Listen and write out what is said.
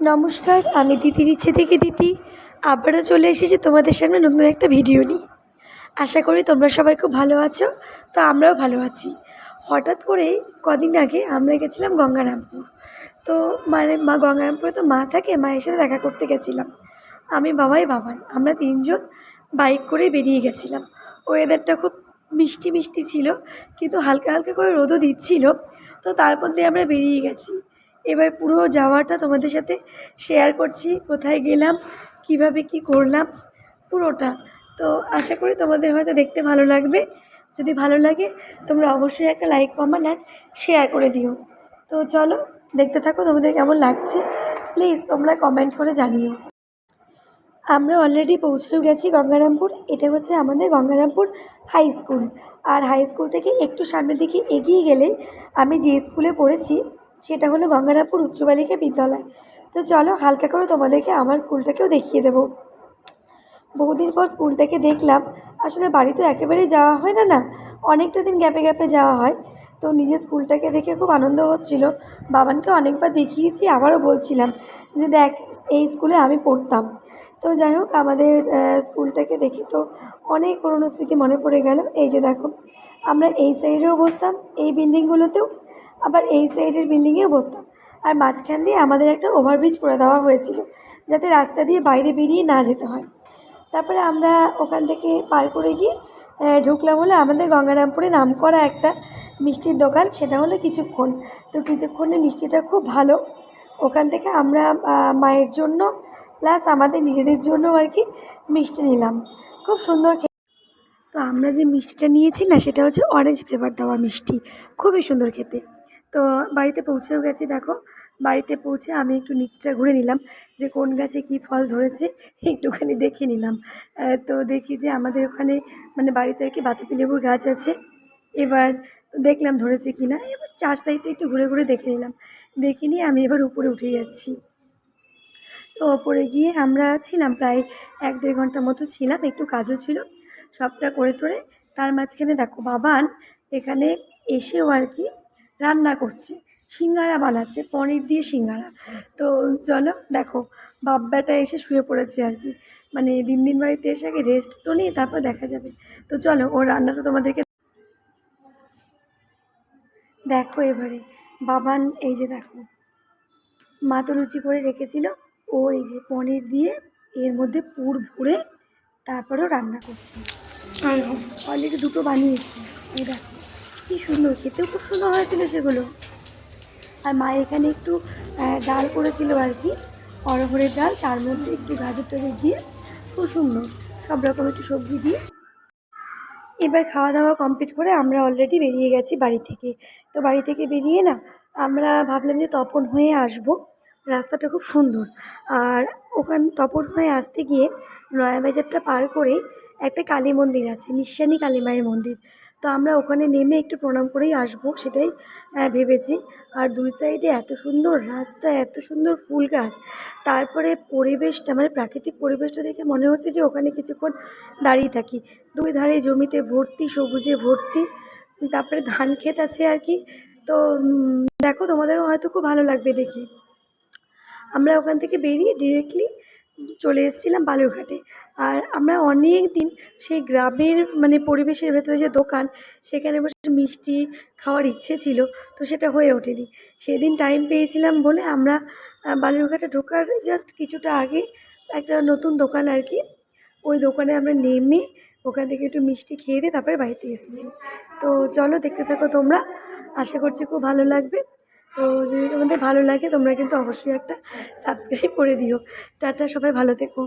নমস্কার, আমি দিদির ইচ্ছে থেকে দিদি। আবারও চলে এসেছি তোমাদের সামনে নতুন একটা ভিডিও নিয়ে। আশা করি তোমরা সবাই খুব ভালো আছো, তো আমরাও ভালো আছি। হঠাৎ করে কদিন আগে আমরা গেছিলাম গঙ্গারামপুর। তো মানে মা, গঙ্গারামপুরে তো মা থাকে, মায়ের সাথে দেখা করতে গেছিলাম। আমি বাবাই বাবান, আমরা তিনজন বাইক করে বেরিয়ে গেছিলাম। ওয়েদারটা খুব মিষ্টি মিষ্টি ছিল, কিন্তু হালকা হালকা করে রোদও দিচ্ছিল। তো তারপর দিয়ে আমরা বেরিয়ে গেছি। এবার পুরো যাওয়াটা তোমাদের সাথে শেয়ার করছি, কোথায় গেলাম, কীভাবে কি করলাম, পুরোটা। তো আশা করি তোমাদের হয়তো দেখতে ভালো লাগবে। যদি ভালো লাগে, তোমরা অবশ্যই একটা লাইক কমেন্ট আর শেয়ার করে দিও। তো চলো, দেখতে থাকো তোমাদের কেমন লাগছে। প্লিজ তোমরা কমেন্ট করে জানিও। আমরা অলরেডি পৌঁছেও গেছি গঙ্গারামপুর। এটা হচ্ছে আমাদের গঙ্গারামপুর হাই স্কুল আর হাই স্কুল থেকে একটু সামনের দিকে এগিয়ে গেলে আমি যে স্কুলে পড়েছি সেটা হলো গঙ্গারামপুর উচ্চ বালিকা বিদ্যালয়। তো চলো হালকা করে তোমাদেরকে আমার স্কুলটাকেও দেখিয়ে দেবো। বহুদিন পর স্কুলটাকে দেখলাম, আসলে বাড়ি তো একেবারেই যাওয়া হয় না না, অনেকটা দিন গ্যাপে গ্যাপে যাওয়া হয়। তো নিজের স্কুলটাকে দেখে খুব আনন্দ হচ্ছিল। বাবানকে অনেকবার দেখিয়েছি, আবারও বলছিলাম যে দেখ, এই স্কুলে আমি পড়তাম। তো যাই হোক, আমাদের স্কুলটাকে দেখে তো অনেক পুরনো স্মৃতি মনে পড়ে গেল। এই যে দেখো, আমরা এই সাইডেও বসতাম, এই বিল্ডিংগুলোতেও। আবার এই সাইডের বিল্ডিংয়েও বসতাম। আর মাঝখান দিয়ে আমাদের একটা ওভারব্রিজ করে দেওয়া হয়েছিল, যাতে রাস্তা দিয়ে বাইরে বেরিয়ে না যেতে হয়। তারপরে আমরা ওখান থেকে পার করে গিয়ে ঢুকলাম হলো আমাদের গঙ্গারামপুরে নাম করা একটা মিষ্টির দোকান, সেটা হলো কিছুক্ষণ। তো কিছুক্ষণের মিষ্টিটা খুব ভালো। ওখান থেকে আমরা মায়ের জন্য প্লাস আমাদের নিজেদের জন্য আর কি মিষ্টি নিলাম। খুব সুন্দর তো আমরা যে মিষ্টিটা নিয়েছি না, সেটা হচ্ছে অরেঞ্জ ফ্লেভার দেওয়া মিষ্টি। খুবই সুন্দর খেতে। তো বাড়িতে পৌঁছেও গেছি, দেখো। বাড়িতে পৌঁছে আমি একটু নিচটা ঘুরে নিলাম, যে কোন গাছে কি ফল ধরেছে, একটুখানি দেখে নিলাম। তো দেখি যে আমাদের ওখানে মানে বাড়িতে আর কি বাতাবি লেবুর গাছ আছে। এবার দেখলাম ধরেছে কি না এবার চার সাইডটা একটু ঘুরে ঘুরে দেখে নিলাম। দেখে নিয়ে আমি এবার উপরে উঠে যাচ্ছি। তো ওপরে গিয়ে আমরা ছিলাম প্রায় এক দেড় ঘণ্টার মতো ছিলাম, একটু কাজও ছিল। সবটা করে টরে তার মাঝখানে দেখো বাবান এখানে এসেও আর কি রান্না করছে। সিঙ্গারা বানাচ্ছে পনির দিয়ে সিঙ্গারা। তো চলো দেখো বাব্বাটা এসে শুয়ে পড়েছে আর কি। মানে দিন দিন বাড়িতে এসে আগে রেস্ট তো নিয়ে তারপর দেখা যাবে। তো চলো ও রান্নাটা তোমাদেরকে দেখো এবারে। বাবান এই যে দেখো মা তো লুচি করে রেখেছিল। ও এই যে পনির দিয়ে এর মধ্যে পুর ভরে তারপরেও রান্না করছি। আর অলরেডি দুটো বানিয়েছি। এই দেখো। কী সুন্দর, খেতেও খুব সুন্দর হয়েছিল সেগুলো। আর মা এখানে একটু ডাল করেছিল আর কি অরহরের ডাল, তার মধ্যে একটু গাজর টাজর দিয়ে, খুব সুন্দর, সব রকম একটু সবজি দিয়ে। এবার খাওয়া দাওয়া কমপ্লিট করে আমরা অলরেডি বেরিয়ে গেছি বাড়ি থেকে। তো বাড়ি থেকে বেরিয়ে না, আমরা ভাবলাম যে তপন হয়ে আসব। রাস্তাটা খুব সুন্দর। আর ওখান, তপন হয়ে আসতে গিয়ে নয়াবাজারটা পার করে একটা কালী মন্দির আছে নিঃসানী কালী মায়ের মন্দির। তো আমরা ওখানে নেমে একটু প্রণাম করেই আসব সেটাই ভেবেছি। আর দুই সাইডে এত সুন্দর রাস্তা, এত সুন্দর ফুল গাছ। তারপরে পরিবেশটা মানে প্রাকৃতিক পরিবেশটা দেখে মনে হচ্ছে যে ওখানে কিছুক্ষণ দাঁড়িয়ে থাকি। দুই ধারে জমিতে ভর্তি, সবুজে ভর্তি, তারপরে ধান ক্ষেত আছে আর কি। তো দেখো তোমাদেরও হয়তো খুব ভালো লাগবে দেখি। আমরা ওখান থেকে বেরিয়ে ডিরেক্টলি চলে এসেছিলাম বালুরঘাটে। আর আমরা অনেক দিন সেই গ্রামের মানে পরিবেশের ভেতরে যে দোকান, সেখানে বসে মিষ্টি খাওয়ার ইচ্ছে ছিল, তো সেটা হয়ে ওঠেনি। সেদিন টাইম পেয়েছিলাম বলে আমরা বালুরঘাটে ঢোকার জাস্ট কিছুটা আগে একটা নতুন দোকান আর কি, ওই দোকানে আমরা নেমে ওখান থেকে একটু মিষ্টি খেয়ে দিয়ে তারপরে বাড়িতে এসেছি। তো চলো দেখতে থাকো তোমরা, আশা করছি খুব ভালো লাগবে। তো যদি তোমাদের ভালো লাগে তোমরা কিন্তু অবশ্যই একটা সাবস্ক্রাইব করে দিও। টাটা, সবাই ভালো থেকো।